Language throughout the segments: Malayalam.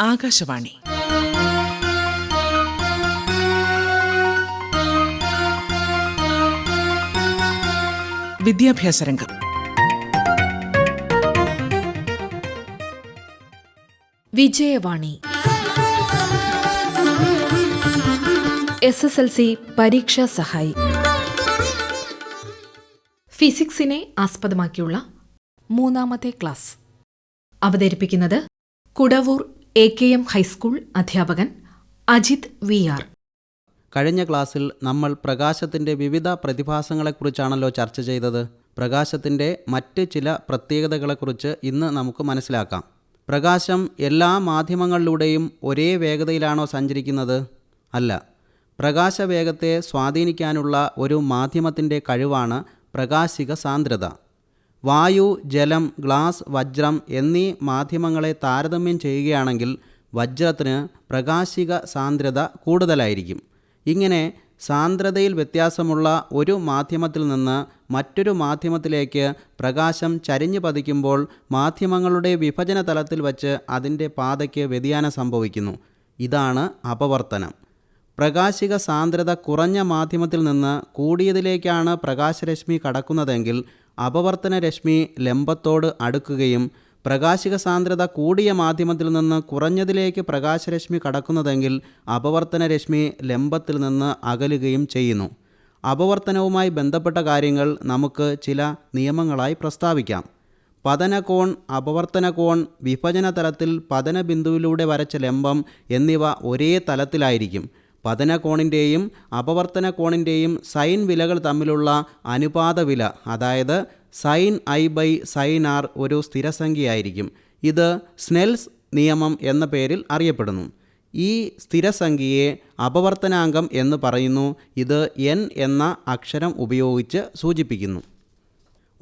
ആകാശവാണി. വിദ്യാഭ്യാസ രംഗം. Vijayavani. S S L C പരീക്ഷാ സഹായി. ഫിസിക്സിനെ ആസ്പദമാക്കിയുള്ള മൂന്നാമത്തെ ക്ലാസ്. അവതരിപ്പിക്കുന്നത് Kudavoor A K M high school അധ്യാപകൻ അജിത് വി ആർ. കഴിഞ്ഞ ക്ലാസ്സിൽ നമ്മൾ പ്രകാശത്തിന്റെ വിവിധ പ്രതിഭാസങ്ങളെക്കുറിച്ചാണല്ലോ ചർച്ച ചെയ്തത്. പ്രകാശത്തിന്റെ മറ്റ് ചില പ്രത്യേകതകളെക്കുറിച്ച് ഇന്ന് നമുക്ക് മനസ്സിലാക്കാം. പ്രകാശം എല്ലാ മാധ്യമങ്ങളിലൂടെയും ഒരേ വേഗതയിലാണോ സഞ്ചരിക്കുന്നത്? അല്ല. പ്രകാശവേഗത്തെ സ്വാധീനിക്കാനുള്ള ഒരു മാധ്യമത്തിന്റെ കഴിവാണ് പ്രകാശിക സാന്ദ്രത. വായു ജലം ഗ്ലാസ് വജ്രം എന്നീ മാധ്യമങ്ങളെ താരതമ്യം ചെയ്യുകയാണെങ്കിൽ വജ്രത്തിന് പ്രകാശിക സാന്ദ്രത കൂടുതലായിരിക്കും. ഇങ്ങനെ സാന്ദ്രതയിൽ വ്യത്യാസമുള്ള ഒരു മാധ്യമത്തിൽ നിന്ന് മറ്റൊരു മാധ്യമത്തിലേക്ക് പ്രകാശം ചരിഞ്ഞു പതിക്കുമ്പോൾ മാധ്യമങ്ങളുടെ വിഭജന തലത്തിൽ വച്ച് അതിന്റെ പാതയ്ക്ക് വ്യതിയാനം സംഭവിക്കുന്നു. ഇതാണ് അപവർത്തനം. പ്രകാശിക സാന്ദ്രത കുറഞ്ഞ മാധ്യമത്തിൽ നിന്ന് കൂടിയതിലേക്കാണ് പ്രകാശരശ്മി കടക്കുന്നതെങ്കിൽ അപവർത്തന രശ്മി ലംബത്തോട് അടുക്കുകയും പ്രകാശിക സാന്ദ്രത കൂടിയ മാധ്യമത്തിൽ നിന്ന് കുറഞ്ഞതിലേക്ക് പ്രകാശരശ്മി കടക്കുന്നതെങ്കിൽ അപവർത്തന രശ്മി ലംബത്തിൽ നിന്ന് അകലുകയും ചെയ്യുന്നു. അപവർത്തനവുമായി ബന്ധപ്പെട്ട കാര്യങ്ങൾ നമുക്ക് ചില നിയമങ്ങളായി പ്രസ്താവിക്കാം. പതനകോൺ അപവർത്തനകോൺ വിഭജന തലത്തിൽ പതന ബിന്ദുവിലൂടെ വരച്ച ലംബം എന്നിവ ഒരേ തലത്തിലായിരിക്കും. പതനകോണിന്റെയും അപവർത്തന കോണിന്റെയും സൈൻ വിലകൾ തമ്മിലുള്ള അനുപാത വില അതായത് sine i by sine r ഒരു സ്ഥിരസംഖ്യയായിരിക്കും. ഇത് സ്നെൽസ് നിയമം എന്ന പേരിൽ അറിയപ്പെടുന്നു. ഈ സ്ഥിരസംഖ്യയെ അപവർത്തനാംഗം എന്ന് പറയുന്നു. ഇത് എൻ എന്ന അക്ഷരം ഉപയോഗിച്ച് സൂചിപ്പിക്കുന്നു.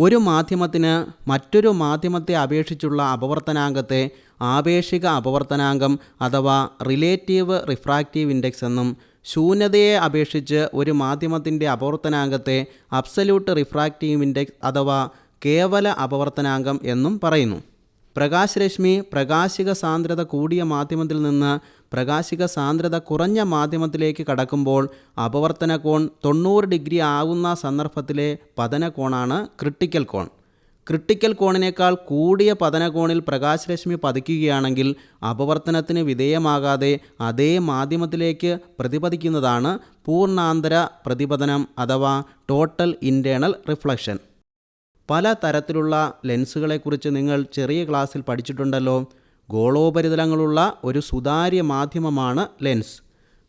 ഒരു മാധ്യമത്തിന് മറ്റൊരു മാധ്യമത്തെ അപേക്ഷിച്ചുള്ള അപവർത്തനാംഗത്തെ ആപേക്ഷിക അപവർത്തനാംഗം അഥവാ റിലേറ്റീവ് റിഫ്രാക്റ്റീവ് ഇൻഡെക്സ് എന്നും ശൂന്യതയെ അപേക്ഷിച്ച് ഒരു മാധ്യമത്തിന്റെ അപവർത്തനാംഗത്തെ അബ്സല്യൂട്ട് റിഫ്രാക്റ്റീവ് ഇൻഡെക്സ് അഥവാ കേവല അപവർത്തനാംഗം എന്നും പറയുന്നു. പ്രകാശരശ്മി പ്രകാശിക സാന്ദ്രത കൂടിയ മാധ്യമത്തിൽ നിന്ന് പ്രകാശിക സാന്ദ്രത കുറഞ്ഞ മാധ്യമത്തിലേക്ക് കടക്കുമ്പോൾ അപവർത്തന കോൺ തൊണ്ണൂറ് ഡിഗ്രി ആകുന്ന സന്ദർഭത്തിലെ പതനകോണാണ് ക്രിട്ടിക്കൽ കോൺ. ക്രിട്ടിക്കൽ കോണിനേക്കാൾ കൂടിയ പതനകോണിൽ പ്രകാശരശ്മി പതിക്കുകയാണെങ്കിൽ അപവർത്തനത്തിന് വിധേയമാകാതെ അതേ മാധ്യമത്തിലേക്ക് പ്രതിപതിക്കുന്നതാണ് പൂർണാന്തര പ്രതിപതനം അഥവാ ടോട്ടൽ ഇന്റേണൽ റിഫ്ലക്ഷൻ പല തരത്തിലുള്ള ലെൻസുകളെക്കുറിച്ച് നിങ്ങൾ ചെറിയ ക്ലാസ്സിൽ പഠിച്ചിട്ടുണ്ടല്ലോ. ഗോളോപരിതലങ്ങളുള്ള ഒരു സുതാര്യ മാധ്യമമാണ് ലെൻസ്.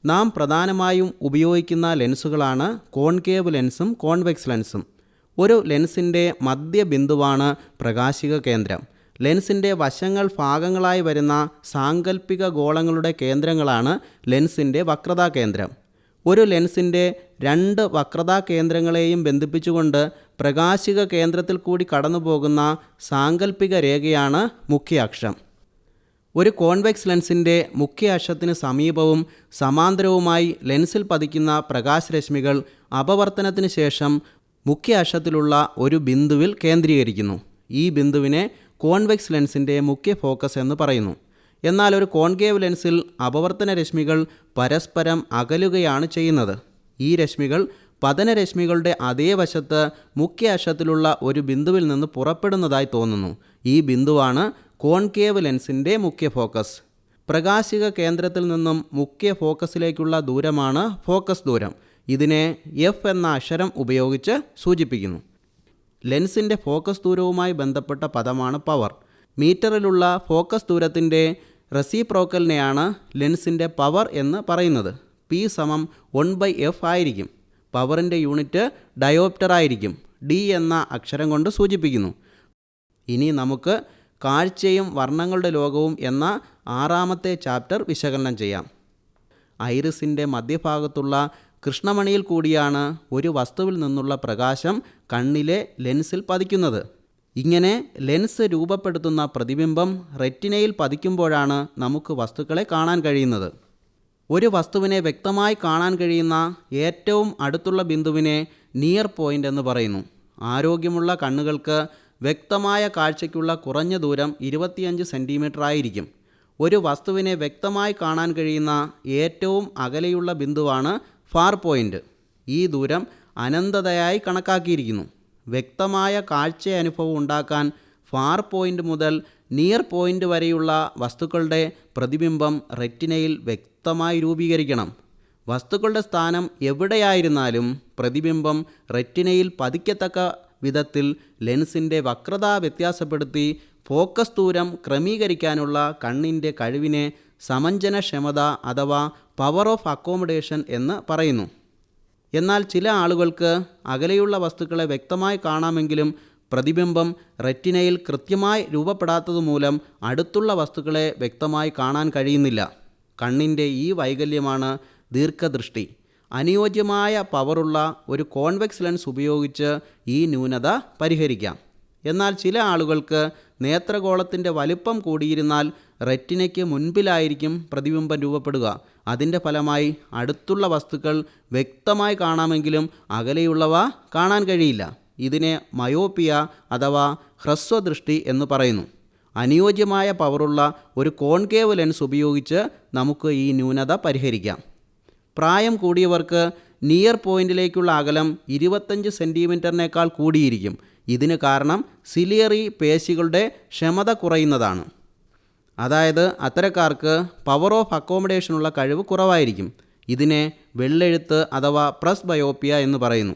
നാം പ്രധാനമായും ഉപയോഗിക്കുന്ന ലെൻസുകളാണ് കോൺകേവ് ലെൻസും കോൺവെക്സ് ലെൻസും. ഒരു ലെൻസിന്റെ മധ്യബിന്ദുവാണ് പ്രകാശിക കേന്ദ്രം. ലെൻസിന്റെ വശങ്ങൾ ഭാഗങ്ങളായി വരുന്ന സാങ്കല്പിക ഗോളങ്ങളുടെ കേന്ദ്രങ്ങളാണ് ലെൻസിന്റെ വക്രതാ കേന്ദ്രം. ഒരു ലെൻസിന്റെ രണ്ട് വക്രതാ കേന്ദ്രങ്ങളെയും ബന്ധിപ്പിച്ചുകൊണ്ട് പ്രകാശിക കേന്ദ്രത്തിൽ കൂടി കടന്നുപോകുന്ന സാങ്കല്പിക രേഖയാണ് മുഖ്യാക്ഷം. ഒരു കോൺവെക്സ് ലെൻസിന്റെ മുഖ്യ അക്ഷത്തിന് സമീപവും സമാന്തരവുമായി ലെൻസിൽ പതിക്കുന്ന പ്രകാശരശ്മികൾ അപവർത്തനത്തിന് ശേഷം മുഖ്യ അക്ഷത്തിലുള്ള ഒരു ബിന്ദുവിൽ കേന്ദ്രീകരിക്കുന്നു. ഈ ബിന്ദുവിനെ കോൺവെക്സ് ലെൻസിന്റെ മുഖ്യ ഫോക്കസ് എന്ന് പറയുന്നു. എന്നാൽ ഒരു കോൺകേവ് ലെൻസിൽ അപവർത്തന രശ്മികൾ പരസ്പരം അകലുകയാണ് ചെയ്യുന്നത്. ഈ രശ്മികൾ പതനരശ്മികളുടെ അതേ വശത്ത് മുഖ്യ അക്ഷത്തിലുള്ള ഒരു ബിന്ദുവിൽ നിന്ന് പുറപ്പെടുന്നതായി തോന്നുന്നു. ഈ ബിന്ദുവാണ് കോൺകേവ് ലെൻസിന്റെ മുഖ്യ ഫോക്കസ്. പ്രകാശിക കേന്ദ്രത്തിൽ നിന്നും മുഖ്യ ഫോക്കസിലേക്കുള്ള ദൂരമാണ് ഫോക്കസ് ദൂരം. ഇതിനെ എഫ് എന്ന അക്ഷരം ഉപയോഗിച്ച് സൂചിപ്പിക്കുന്നു. ലെൻസിന്റെ ഫോക്കസ് ദൂരവുമായി ബന്ധപ്പെട്ട പദമാണ് പവർ. മീറ്ററിലുള്ള ഫോക്കസ് ദൂരത്തിന്റെ റെസിപ്രോക്കലിനെയാണ് ലെൻസിന്റെ പവർ എന്ന് പറയുന്നത്. പി സമം വൺ ബൈ എഫ് ആയിരിക്കും. പവറിന്റെ യൂണിറ്റ് ഡയോപ്റ്റർ ആയിരിക്കും. ഡി എന്ന അക്ഷരം കൊണ്ട് സൂചിപ്പിക്കുന്നു. ഇനി നമുക്ക് കാഴ്ചയും വർണങ്ങളുടെ ലോകവും എന്ന ആറാമത്തെ ചാപ്റ്റർ വിശകലനം ചെയ്യാം. ഐറിസിന്റെ മധ്യഭാഗത്തുള്ള കൃഷ്ണമണിയിൽ കൂടിയാണ് ഒരു വസ്തുവിൽ നിന്നുള്ള പ്രകാശം കണ്ണിലെ ലെൻസിൽ പതിക്കുന്നത്. ഇങ്ങനെ ലെൻസ് രൂപപ്പെടുത്തുന്ന പ്രതിബിംബം റെറ്റിനയിൽ പതിക്കുമ്പോഴാണ് നമുക്ക് വസ്തുക്കളെ കാണാൻ കഴിയുന്നത്. ഒരു വസ്തുവിനെ വ്യക്തമായി കാണാൻ കഴിയുന്ന ഏറ്റവും അടുത്തുള്ള ബിന്ദുവിനെ നിയർ പോയിന്റ് എന്ന് പറയുന്നു. ആരോഗ്യമുള്ള കണ്ണുകൾക്ക് വ്യക്തമായ കാഴ്ചയ്ക്കുള്ള കുറഞ്ഞ ദൂരം ഇരുപത്തിയഞ്ച് സെന്റിമീറ്റർ ആയിരിക്കും. ഒരു വസ്തുവിനെ വ്യക്തമായി കാണാൻ കഴിയുന്ന ഏറ്റവും അകലെയുള്ള ബിന്ദുവാണ് ഫാർ പോയിന്റ് ഈ ദൂരം അനന്തതയായി കണക്കാക്കിയിരിക്കുന്നു. വ്യക്തമായ കാഴ്ച അനുഭവം ഉണ്ടാക്കാൻ ഫാർ പോയിന്റ് മുതൽ നിയർ പോയിന്റ് വരെയുള്ള വസ്തുക്കളുടെ പ്രതിബിംബം റെറ്റിനയിൽ വ്യക്തമായി രൂപീകരിക്കണം. വസ്തുക്കളുടെ സ്ഥാനം എവിടെയായിരുന്നാലും പ്രതിബിംബം റെറ്റിനയിൽ പതിക്കത്തക്ക വിധത്തിൽ ലെൻസിന്റെ വക്രത വ്യത്യാസപ്പെടുത്തി ഫോക്കസ് ദൂരം ക്രമീകരിക്കാനുള്ള കണ്ണിന്റെ കഴിവിനെ സമഞ്ജനക്ഷമത അഥവാ പവർ ഓഫ് അക്കോമഡേഷൻ എന്ന് പറയുന്നു. എന്നാൽ ചില ആളുകൾക്ക് അകലെയുള്ള വസ്തുക്കളെ വ്യക്തമായി കാണാമെങ്കിലും പ്രതിബിംബം റെറ്റിനയിൽ കൃത്യമായി രൂപപ്പെടാത്തതുമൂലം അടുത്തുള്ള വസ്തുക്കളെ വ്യക്തമായി കാണാൻ കഴിയുന്നില്ല. കണ്ണിന്റെ ഈ വൈകല്യമാണ് ദീർഘദൃഷ്ടി. അനുയോജ്യമായ പവറുള്ള ഒരു കോൺവെക്സ് ലെൻസ് ഉപയോഗിച്ച് ഈ ന്യൂനത പരിഹരിക്കാം. എന്നാൽ ചില ആളുകൾക്ക് നേത്രഗോളത്തിന്റെ വലിപ്പം കൂടിയിരുന്നാൽ റെറ്റിനയ്ക്ക് മുൻപിലായിരിക്കും പ്രതിബിംബം രൂപപ്പെടുക. അതിന്റെ ഫലമായി അടുത്തുള്ള വസ്തുക്കൾ വ്യക്തമായി കാണാമെങ്കിലും അകലെയുള്ളവ കാണാൻ കഴിയില്ല. ഇതിനെ മയോപ്പിയ അഥവാ ഹ്രസ്വദൃഷ്ടി എന്ന് പറയുന്നു. അനുയോജ്യമായ പവറുള്ള ഒരു കോൺകേവ് ലെൻസ് ഉപയോഗിച്ച് നമുക്ക് ഈ ന്യൂനത പരിഹരിക്കാം. പ്രായം കൂടിയവർക്ക് നിയർ പോയിന്റിലേക്കുള്ള അകലം ഇരുപത്തഞ്ച് സെന്റിമീറ്ററിനേക്കാൾ കൂടിയിരിക്കും. ഇതിന് കാരണം സിലിയറി പേശികളുടെ ക്ഷമത കുറയുന്നതാണ്. അതായത് അത്തരക്കാർക്ക് പവർ ഓഫ് അക്കോമഡേഷനുള്ള കഴിവ് കുറവായിരിക്കും. ഇതിനെ വെള്ളെഴുത്ത് അഥവാ പ്രസ് ബയോപ്പിയ എന്ന് പറയുന്നു.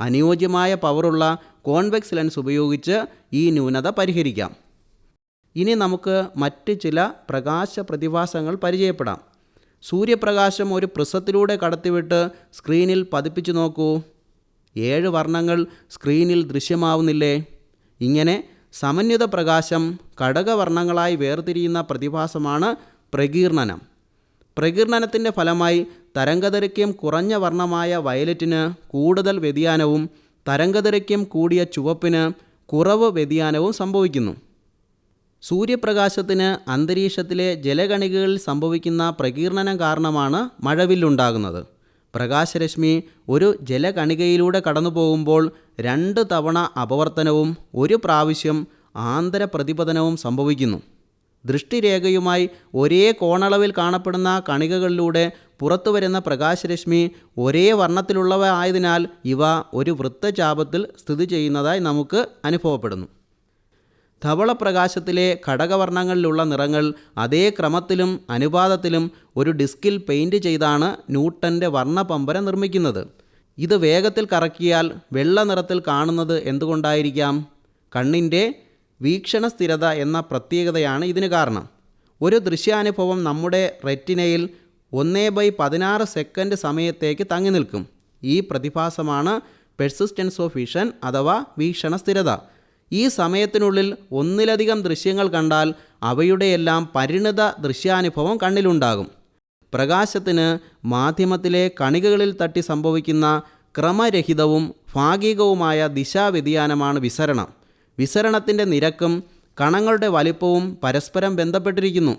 അനുയോജ്യമായ പവറുള്ള കോൺവെക്സ് ലെൻസ് ഉപയോഗിച്ച് ഈ ന്യൂനത പരിഹരിക്കാം. ഇനി നമുക്ക് മറ്റ് ചില പ്രകാശ പ്രതിഭാസങ്ങൾ പരിചയപ്പെടാം. സൂര്യപ്രകാശം ഒരു പ്രിസത്തിലൂടെ കടത്തിവിട്ട് സ്ക്രീനിൽ പതിപ്പിച്ചു നോക്കൂ. ഏഴ് വർണങ്ങൾ സ്ക്രീനിൽ ദൃശ്യമാവുന്നില്ലേ? ഇങ്ങനെ സമന്വിത പ്രകാശം ഘടകവർണങ്ങളായി വേർതിരിയുന്ന പ്രതിഭാസമാണ് പ്രകീർണനം. പ്രകീർണനത്തിന്റെ ഫലമായി തരംഗദൈർഘ്യം കുറഞ്ഞ വർണമായ വയലറ്റിന് കൂടുതൽ വ്യതിയാനവും തരംഗദൈർഘ്യം കൂടിയ ചുവപ്പിന് കുറവ് വ്യതിയാനവും സംഭവിക്കുന്നു. സൂര്യപ്രകാശത്തിന് അന്തരീക്ഷത്തിലെ ജലകണികകളിൽ സംഭവിക്കുന്ന പ്രകീർണനം കാരണമാണ് മഴവില്ലുണ്ടാകുന്നത്. പ്രകാശരശ്മി ഒരു ജലകണികയിലൂടെ കടന്നു പോകുമ്പോൾ രണ്ട് തവണ അപവർത്തനവും ഒരു പ്രാവശ്യം ആന്തര പ്രതിപതനവും സംഭവിക്കുന്നു. ദൃഷ്ടിരേഖയുമായി ഒരേ കോണളവിൽ കാണപ്പെടുന്ന കണികകളിലൂടെ പുറത്തു വരുന്ന പ്രകാശരശ്മി ഒരേ വർണത്തിലുള്ളവ ആയതിനാൽ ഇവ ഒരു വൃത്തചാപത്തിൽ സ്ഥിതി ചെയ്യുന്നതായി നമുക്ക് അനുഭവപ്പെടുന്നു. ധവളപ്രകാശത്തിലെ ഘടകവർണങ്ങളിലുള്ള നിറങ്ങൾ അതേ ക്രമത്തിലും അനുപാതത്തിലും ഒരു ഡിസ്കിൽ പെയിന്റ് ചെയ്താണ് ന്യൂട്ടന്റെ വർണപമ്പര നിർമ്മിക്കുന്നത്. ഇത് വേഗത്തിൽ കറക്കിയാൽ വെള്ള നിറത്തിൽ കാണുന്നത് എന്തുകൊണ്ടായിരിക്കാം? കണ്ണിന്റെ വീക്ഷണ സ്ഥിരത എന്ന പ്രത്യേകതയാണ് ഇതിന് കാരണം. ഒരു ദൃശ്യാനുഭവം നമ്മുടെ റെറ്റിനയിൽ ഒന്നേ ബൈ പതിനാറ് സെക്കൻഡ് സമയത്തേക്ക് തങ്ങി നിൽക്കും. ഈ പ്രതിഭാസമാണ് പെർസിസ്റ്റൻസ് ഓഫ് വിഷൻ അഥവാ വീക്ഷണ സ്ഥിരത ഈ സമയത്തിനുള്ളിൽ ഒന്നിലധികം ദൃശ്യങ്ങൾ കണ്ടാൽ അവയുടെയെല്ലാം പരിണിത ദൃശ്യാനുഭവം കണ്ണിലുണ്ടാകും. പ്രകാശത്തിന് മാധ്യമത്തിലെ കണികകളിൽ തട്ടി സംഭവിക്കുന്ന ക്രമരഹിതവും ഭാഗികവുമായ ദിശാവ്യതിയാനമാണ് വിസരണം. വിസരണത്തിന്റെ നിരക്കും കണങ്ങളുടെ വലിപ്പവും പരസ്പരം ബന്ധപ്പെട്ടിരിക്കുന്നു.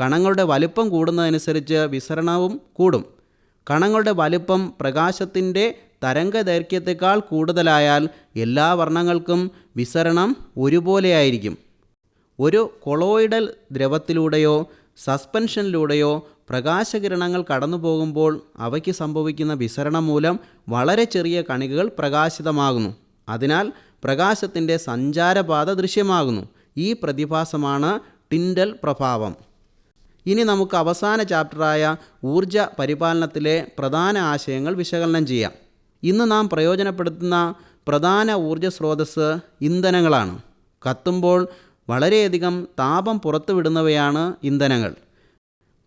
കണങ്ങളുടെ വലിപ്പം കൂടുന്നതനുസരിച്ച് വിസരണവും കൂടും. കണങ്ങളുടെ വലിപ്പം പ്രകാശത്തിന്റെ തരംഗദൈർഘ്യത്തെക്കാൾ കൂടുതലായാൽ എല്ലാ വർണങ്ങൾക്കും വിസരണം ഒരുപോലെയായിരിക്കും. ഒരു കൊളോയിഡൽ ദ്രവത്തിലൂടെയോ സസ്പെൻഷനിലൂടെയോ പ്രകാശകിരണങ്ങൾ കടന്നു പോകുമ്പോൾ അവയ്ക്ക് സംഭവിക്കുന്ന വിസരണം മൂലം വളരെ ചെറിയ കണികകൾ പ്രകാശിതമാകുന്നു. അതിനാൽ പ്രകാശത്തിന്റെ സഞ്ചാരപാത ദൃശ്യമാകുന്നു. ഈ പ്രതിഭാസമാണ് ടിൻഡൽ പ്രഭാവം. ഇനി നമുക്ക് അവസാന ചാപ്റ്ററായ ഊർജ പരിപാലനത്തിലെ പ്രധാന ആശയങ്ങൾ വിശകലനം ചെയ്യാം. ഇന്ന് നാം പ്രയോജനപ്പെടുത്തുന്ന പ്രധാന ഊർജ സ്രോതസ്സ് ഇന്ധനങ്ങളാണ്. കത്തുമ്പോൾ വളരെയധികം താപം പുറത്തുവിടുന്നവയാണ് ഇന്ധനങ്ങൾ.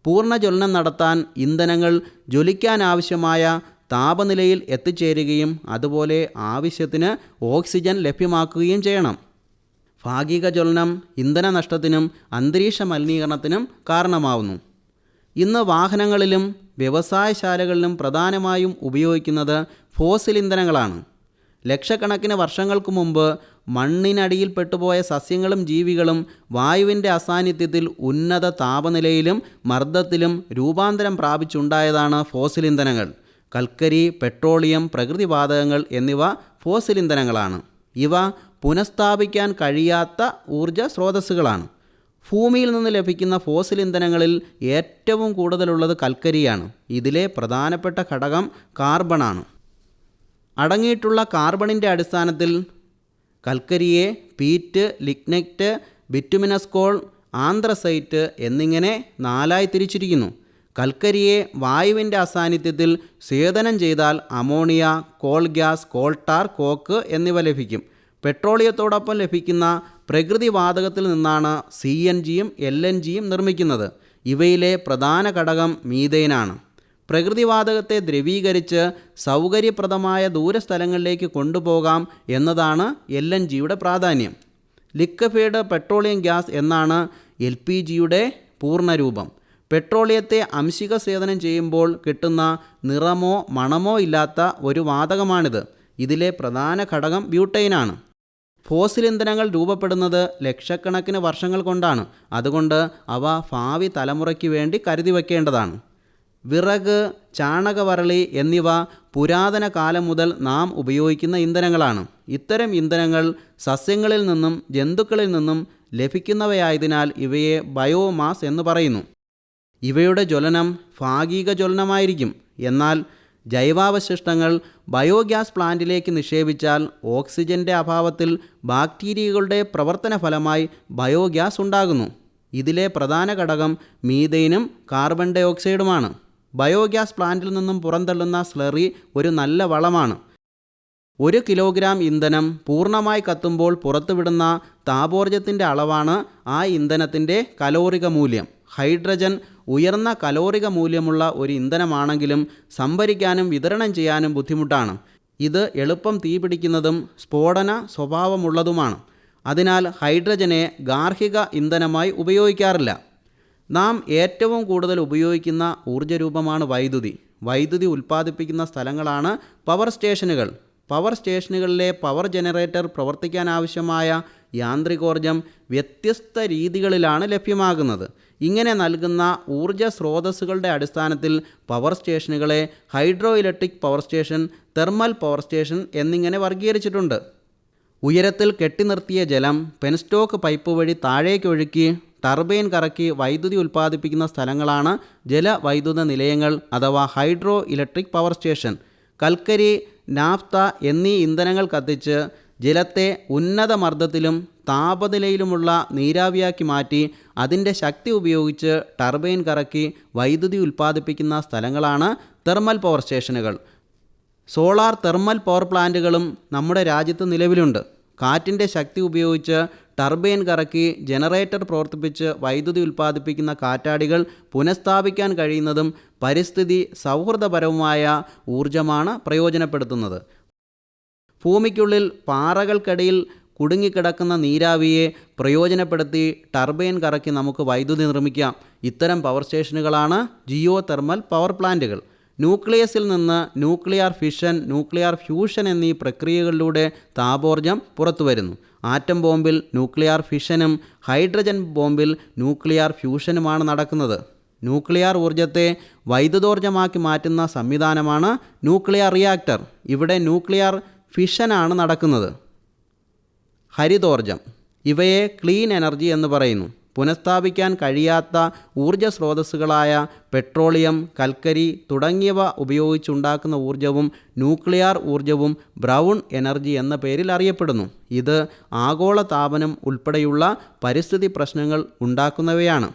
പൂർണ ജ്വലനം നടത്താൻ ഇന്ധനങ്ങൾ ജ്വലിക്കാനാവശ്യമായ താപനിലയിൽ എത്തിച്ചേരുകയും അതുപോലെ ആവശ്യത്തിന് ഓക്സിജൻ ലഭ്യമാക്കുകയും ചെയ്യണം. ഭാഗിക ജ്വലനം ഇന്ധന നഷ്ടത്തിനും അന്തരീക്ഷ മലിനീകരണത്തിനും കാരണമാവുന്നു. ഇന്ന് വാഹനങ്ങളിലും വ്യവസായശാലകളിലും പ്രധാനമായും ഉപയോഗിക്കുന്നത് ഫോസിൽ ഇന്ധനങ്ങളാണ്. ലക്ഷക്കണക്കിന് വർഷങ്ങൾക്ക് മുമ്പ് മണ്ണിനടിയിൽ പെട്ടുപോയ സസ്യങ്ങളും ജീവികളും വായുവിന്റെ അസാന്നിധ്യത്തിൽ ഉന്നത താപനിലയിലും മർദ്ദത്തിലും രൂപാന്തരം പ്രാപിച്ചുണ്ടായതാണ് ഫോസിൽ ഇന്ധനങ്ങൾ. കൽക്കരി പെട്രോളിയം പ്രകൃതിവാതകങ്ങൾ എന്നിവ ഫോസിൽ ഇന്ധനങ്ങളാണ്. ഇവ പുനഃസ്ഥാപിക്കാൻ കഴിയാത്ത ഊർജ സ്രോതസ്സുകളാണ്. ഭൂമിയിൽ നിന്ന് ലഭിക്കുന്ന ഫോസിൽ ഇന്ധനങ്ങളിൽ ഏറ്റവും കൂടുതലുള്ളത് കൽക്കരിയാണ്. ഇതിലെ പ്രധാനപ്പെട്ട ഘടകം കാർബണാണ്. അടങ്ങിയിട്ടുള്ള കാർബണിന്റെ അടിസ്ഥാനത്തിൽ കൽക്കരിയെ peat lignite bituminous coal anthracite എന്നിങ്ങനെ നാലായി തിരിച്ചിരിക്കുന്നു. കൽക്കരിയെ വായുവിന്റെ അസാന്നിധ്യത്തിൽ സ്വേദനം ചെയ്താൽ ammonia coal gas coal tar coke എന്നിവ ലഭിക്കും. പെട്രോളിയത്തോടൊപ്പം ലഭിക്കുന്ന പ്രകൃതി വാതകത്തിൽ നിന്നാണ് സി എൻ ജിയും എൽ എൻ ജിയും നിർമ്മിക്കുന്നത്. ഇവയിലെ പ്രധാന ഘടകം മീഥേനാണ്. പ്രകൃതിവാതകത്തെ ദ്രവീകരിച്ച് സൗകര്യപ്രദമായ ദൂരസ്ഥലങ്ങളിലേക്ക് കൊണ്ടുപോകാം എന്നതാണ് എൽ എൻ ജിയുടെ പ്രാധാന്യം. ലിക്വഫൈഡ് പെട്രോളിയം ഗ്യാസ് എന്നാണ് എൽ പി ജിയുടെ പൂർണരൂപം. പെട്രോളിയത്തെ അംശിക സേവനം ചെയ്യുമ്പോൾ കിട്ടുന്ന നിറമോ മണമോ ഇല്ലാത്ത ഒരു വാതകമാണിത്. ഇതിലെ പ്രധാന ഘടകം ബ്യൂട്ടൈനാണ് ഫോസിൽ ഇന്ധനങ്ങൾ രൂപപ്പെടുന്നത് ലക്ഷക്കണക്കിന് വർഷങ്ങൾ കൊണ്ടാണ്. അതുകൊണ്ട് അവ ഭാവി തലമുറയ്ക്ക് വേണ്ടി കരുതി വയ്ക്കേണ്ടതാണ് വിറക് ചാണകവരളി എന്നിവ പുരാതന കാലം മുതൽ നാം ഉപയോഗിക്കുന്ന ഇന്ധനങ്ങളാണ്. ഇത്തരം ഇന്ധനങ്ങൾ സസ്യങ്ങളിൽ നിന്നും ജന്തുക്കളിൽ നിന്നും ലഭിക്കുന്നവയായതിനാൽ ഇവയെ ബയോമാസ് എന്ന് പറയുന്നു. ഇവയുടെ ജ്വലനം ഭാഗിക ജ്വലനമായിരിക്കും. എന്നാൽ ജൈവാവശിഷ്ടങ്ങൾ ബയോഗ്യാസ് പ്ലാന്റിലേക്ക് നിക്ഷേപിച്ചാൽ ഓക്സിജന്റെ അഭാവത്തിൽ ബാക്ടീരിയകളുടെ പ്രവർത്തന ഫലമായി ബയോഗ്യാസ് ഉണ്ടാകുന്നു. ഇതിലെ പ്രധാന ഘടകം മീതെയിനും കാർബൺ ഡൈ ഓക്സൈഡുമാണ് ബയോഗ്യാസ് പ്ലാന്റിൽ നിന്നും പുറന്തള്ളുന്ന സ്ലറി ഒരു നല്ല വളമാണ്. ഒരു കിലോഗ്രാം ഇന്ധനം പൂർണമായി കത്തുമ്പോൾ പുറത്തുവിടുന്ന താപോർജത്തിന്റെ അളവാണ് ആ ഇന്ധനത്തിന്റെ കലോറിക മൂല്യം. ഹൈഡ്രജൻ ഉയർന്ന കലോറിക മൂല്യമുള്ള ഒരു ഇന്ധനമാണെങ്കിലും സംഭരിക്കാനും വിതരണം ചെയ്യാനും ബുദ്ധിമുട്ടാണ്. ഇത് എളുപ്പം തീപിടിക്കുന്നതും സ്ഫോടന സ്വഭാവമുള്ളതുമാണ്. അതിനാൽ ഹൈഡ്രജനെ ഗാർഹിക ഇന്ധനമായി ഉപയോഗിക്കാറില്ല. നാം ഏറ്റവും കൂടുതൽ ഉപയോഗിക്കുന്ന ഊർജരൂപമാണ് വൈദ്യുതി. വൈദ്യുതി ഉൽപ്പാദിപ്പിക്കുന്ന സ്ഥലങ്ങളാണ് പവർ സ്റ്റേഷനുകൾ പവർ സ്റ്റേഷനുകളിലെ പവർ ജനറേറ്റർ പ്രവർത്തിക്കാൻ ആവശ്യമായ യാന്ത്രികോർജം വ്യത്യസ്ത രീതികളിലാണ് ലഭ്യമാകുന്നത്. ഇങ്ങനെ നൽകുന്ന ഊർജ സ്രോതസ്സുകളുടെ അടിസ്ഥാനത്തിൽ power സ്റ്റേഷനുകളെ hydroelectric power station thermal power station എന്നിങ്ങനെ വർഗീകരിച്ചിട്ടുണ്ട് ഉയരത്തിൽ കെട്ടിനിർത്തിയ ജലം പെൻസ്റ്റോക്ക് പൈപ്പ് വഴി താഴേക്കൊഴുക്കി ടർബൈൻ കറക്കി വൈദ്യുതി ഉൽപ്പാദിപ്പിക്കുന്ന സ്ഥലങ്ങളാണ് ജലവൈദ്യുത നിലയങ്ങൾ അഥവാ ഹൈഡ്രോ ഇലക്ട്രിക് പവർ സ്റ്റേഷൻ. കൽക്കരി നാഫ്ത എന്നീ ഇന്ധനങ്ങൾ കത്തിച്ച് ജലത്തെ ഉന്നത മർദ്ദത്തിലും താപനിലയിലുമുള്ള നീരാവിയാക്കി മാറ്റി അതിന്റെ ശക്തി ഉപയോഗിച്ച് ടർബൈൻ കറക്കി വൈദ്യുതി ഉൽപ്പാദിപ്പിക്കുന്ന സ്ഥലങ്ങളാണ് തെർമൽ പവർ സ്റ്റേഷനുകൾ. സോളാർ തെർമൽ പവർ പ്ലാന്റുകളും നമ്മുടെ രാജ്യത്ത് നിലവിലുണ്ട്. കാറ്റിന്റെ ശക്തി ഉപയോഗിച്ച് ടർബൈൻ കറക്കി ജനറേറ്റർ പ്രവർത്തിപ്പിച്ച് വൈദ്യുതി ഉൽപ്പാദിപ്പിക്കുന്ന കാറ്റാടികൾ പുനഃസ്ഥാപിക്കാൻ കഴിയുന്നതും പരിസ്ഥിതി സൗഹൃദപരവുമായ ഊർജമാണ് പ്രയോജനപ്പെടുത്തുന്നത്. ഭൂമിക്കുള്ളിൽ പാറകൾക്കിടയിൽ കുടുങ്ങിക്കിടക്കുന്ന നീരാവിയെ പ്രയോജനപ്പെടുത്തി ടർബൈൻ കറക്കി നമുക്ക് വൈദ്യുതി നിർമ്മിക്കാം. ഇത്തരം പവർ സ്റ്റേഷനുകളാണ് ജിയോ തെർമൽ പവർ പ്ലാന്റുകൾ. ന്യൂക്ലിയസിൽ നിന്ന് ന്യൂക്ലിയർ ഫിഷൻ ന്യൂക്ലിയർ ഫ്യൂഷൻ എന്നീ പ്രക്രിയകളിലൂടെ താപോർജം പുറത്തുവരുന്നു. ആറ്റം ബോംബിൽ ന്യൂക്ലിയർ ഫിഷനും ഹൈഡ്രജൻ ബോംബിൽ ന്യൂക്ലിയർ ഫ്യൂഷനുമാണ് നടക്കുന്നത്. ന്യൂക്ലിയർ ഊർജത്തെ വൈദ്യുതോർജമാക്കി മാറ്റുന്ന സംവിധാനമാണ് ന്യൂക്ലിയർ റിയാക്ടർ ഇവിടെ ന്യൂക്ലിയർ ഫിഷനാണ് നടക്കുന്നത്. ഹരിതോർജം ഇവയെ ക്ലീൻ എനർജി എന്ന് പറയുന്നു. പുനഃസ്ഥാപിക്കാൻ കഴിയാത്ത ഊർജ സ്രോതസ്സുകളായ പെട്രോളിയം കൽക്കരി തുടങ്ങിയവ ഉപയോഗിച്ചുണ്ടാക്കുന്ന ഊർജവും ന്യൂക്ലിയർ ഊർജവും ബ്രൗൺ എനർജി എന്ന പേരിൽ അറിയപ്പെടുന്നു. ഇത് ആഗോള താപനം ഉൾപ്പെടെയുള്ള പരിസ്ഥിതി പ്രശ്നങ്ങൾ ഉണ്ടാക്കുന്നവയാണ്.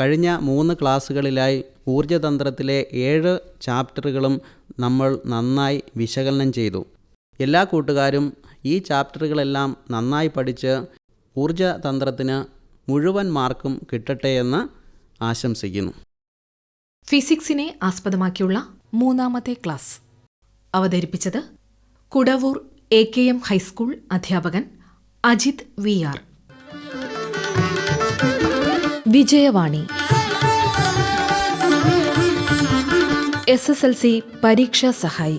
കഴിഞ്ഞ മൂന്ന് ക്ലാസ്സുകളിലായി ഊർജതന്ത്രത്തിലെ ഏഴ് ചാപ്റ്ററുകളും നമ്മൾ നന്നായി വിശകലനം ചെയ്തു. എല്ലാ കൂട്ടുകാരും ഈ ചാപ്റ്ററുകളെല്ലാം നന്നായി പഠിച്ച് ഊർജതന്ത്രത്തിന് മുഴുവൻ മാർക്കും കിട്ടട്ടെ എന്ന് ആശംസിക്കുന്നു. ഫിസിക്സിനെ ആസ്പദമാക്കിയുള്ള മൂന്നാമത്തെ ക്ലാസ്. അവതരിപ്പിച്ചത് Kudavoor A K M high school അധ്യാപകൻ Ajith V R. Vijayavani. S S L C പരീക്ഷാ സഹായി.